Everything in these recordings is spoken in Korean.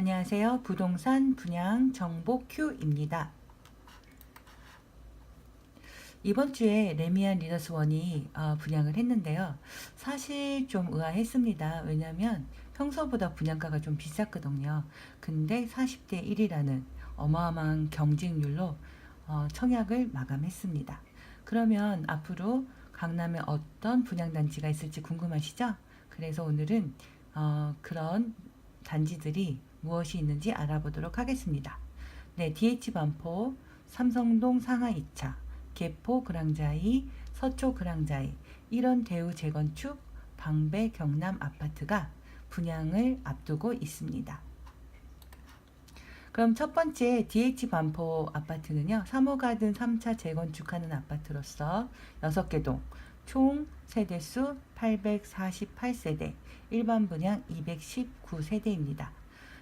안녕하세요. 부동산 분양 정보 큐입니다. 이번 주에 레미안 리더스 원이 어, 분양을 했는데요. 사실 좀 의아했습니다. 왜냐하면 평소보다 분양가가 좀 비쌌거든요. 근데 40대 1이라는 어마어마한 경쟁률로 어, 청약을 마감했습니다. 그러면 앞으로 강남에 어떤 분양단지가 있을지 궁금하시죠? 그래서 오늘은 어, 그런 단지들이 무엇이 있는지 알아보도록 하겠습니다. 네, DH 반포, 삼성동 상하 2차, 개포 그랑자이, 서초 그랑자이 이런 대우 재건축 방배 경남 아파트가 분양을 앞두고 있습니다. 그럼 첫 번째 DH 반포 아파트는요. 3호 가든 3차 재건축하는 아파트로서 6개 동, 총 세대수 848세대, 일반 분양 219세대입니다.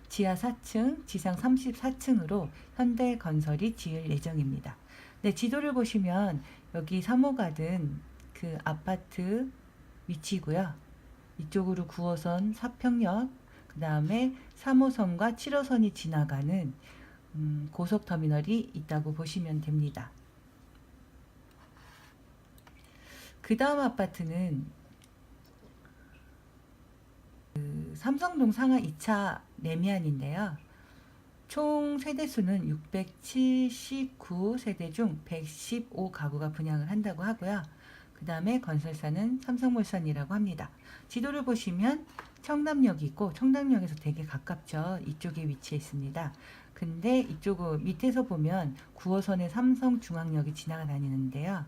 지하 4층, 지상 34층으로 현대건설이 지을 예정입니다. 네, 지도를 보시면 여기 3호 가든 그 아파트 위치고요. 이쪽으로 9호선 사평역, 그 다음에 3호선과 7호선이 지나가는 음, 고속터미널이 있다고 보시면 됩니다. 그 다음 아파트는 그 삼성동 상하 2차 레미안인데요. 총 세대수는 679세대 중 115가구가 분양을 한다고 하고요. 그 다음에 건설사는 삼성물산이라고 합니다. 지도를 보시면 청담역이 있고 청담역에서 되게 가깝죠. 이쪽에 위치해 있습니다. 근데 이쪽 밑에서 보면 9호선의 삼성중앙역이 지나가 다니는데요.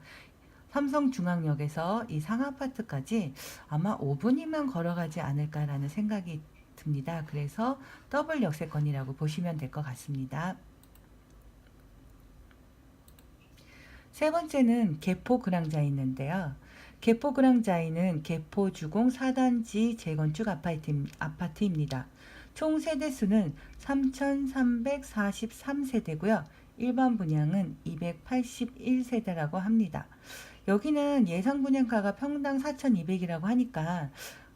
삼성중앙역에서 이 상아파트까지 아마 5분이면 걸어가지 않을까라는 생각이 듭니다. 그래서 더블 역세권이라고 보시면 될 것 같습니다. 세 번째는 개포 그랑자이 있는데요. 개포 그랑자이는 개포 주공 4단지 재건축 아파트, 아파트 입니다. 총 세대수는 3,343세대고요. 일반 분양은 281세대라고 합니다. 여기는 예상 분양가가 평당 4,200이라고 하니까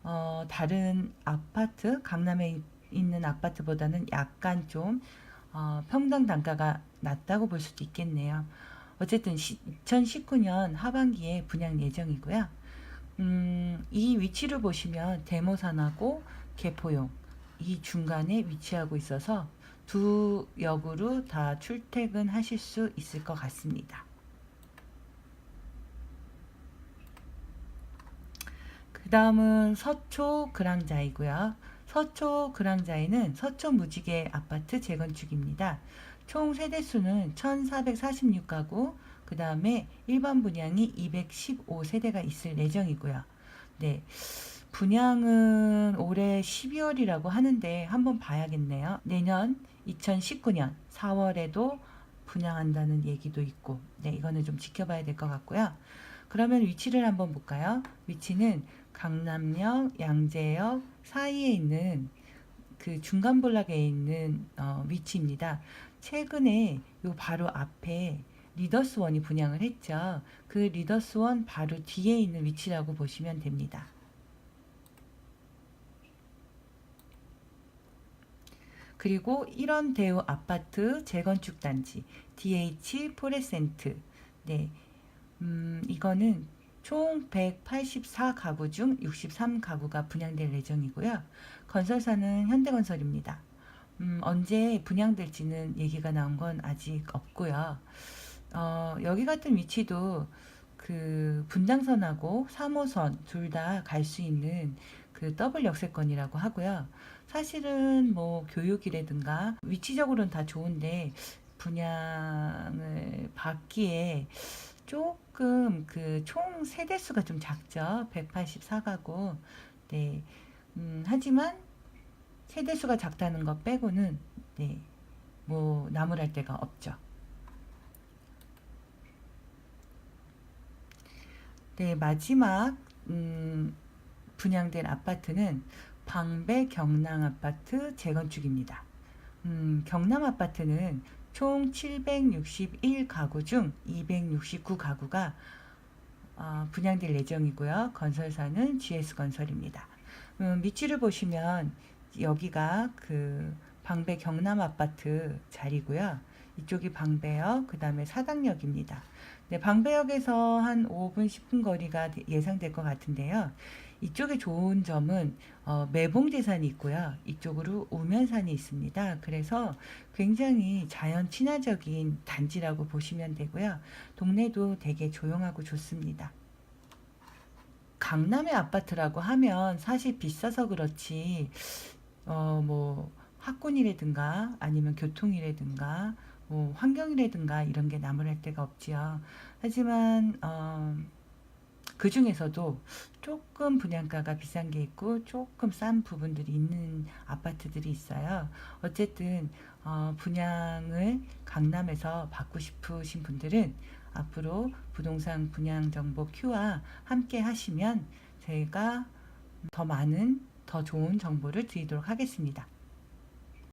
어, 다른 아파트, 강남에 있는 아파트보다는 약간 좀 어, 평당 단가가 낮다고 볼 수도 있겠네요. 어쨌든 2019년 하반기에 분양 예정이고요. 음, 이 위치를 보시면 대모산하고 개포용 이 중간에 위치하고 있어서 두 역으로 다 출퇴근하실 수 있을 것 같습니다. 그 다음은 서초 그랑자이고요. 서초 그랑자이는 서초 무지개 아파트 재건축입니다. 총 세대수는 1446가구, 그 다음에 일반 분양이 215세대가 있을 예정이고요. 네. 분양은 올해 12월이라고 하는데 한번 봐야겠네요. 내년 2019년 4월에도 분양한다는 얘기도 있고, 네, 이거는 좀 지켜봐야 될 것 같고요. 그러면 위치를 한번 볼까요? 위치는 강남역, 양재역 사이에 있는 그 중간 볼락에 있는 어, 위치입니다. 최근에 요 바로 앞에 리더스원이 분양을 했죠. 그 리더스원 바로 뒤에 있는 위치라고 보시면 됩니다. 그리고 이런 대우 아파트 재건축 단지 DH 포레센트 네, 음, 이거는 총 184가구 중 63가구가 분양될 예정이고요. 건설사는 현대건설입니다. 음, 언제 분양될지는 얘기가 나온 건 아직 없고요. 어, 여기 같은 위치도 그 분당선하고 3호선 둘 다 갈 수 있는 그 더블 역세권이라고 하고요. 사실은 뭐 교육이라든가 위치적으로는 다 좋은데 분양을 받기에 조금 그 총 세대수가 좀 작죠. 184가구. 네. 음, 하지만 세대수가 작다는 것 빼고는 네. 뭐 나무랄 데가 없죠. 네, 마지막 음, 분양된 아파트는 방배 경남 아파트 재건축입니다. 음, 경남 아파트는 총 761가구 중 269가구가 어, 분양될 예정이고요. 건설사는 GS건설입니다. 음, 밑줄을 보시면 여기가 그 방배 경남 아파트 자리고요. 이쪽이 방배역, 그 다음에 사당역입니다. 네, 방배역에서 한 5분, 10분 거리가 예상될 것 같은데요. 이쪽에 좋은 점은 어, 매봉대산이 있고요. 이쪽으로 우면산이 있습니다. 그래서 굉장히 자연 친화적인 단지라고 보시면 되고요. 동네도 되게 조용하고 좋습니다. 강남의 아파트라고 하면 사실 비싸서 그렇지 어 뭐 학군이라든가 아니면 교통이라든가 뭐 환경이라든가 이런 게 나무랄 데가 없지요. 하지만 어, 그 중에서도 조금 분양가가 비싼 게 있고 조금 싼 부분들이 있는 아파트들이 있어요. 어쨌든 어, 분양을 강남에서 받고 싶으신 분들은 앞으로 부동산 분양 정보 Q와 함께 하시면 저희가 더 많은 더 좋은 정보를 드리도록 하겠습니다.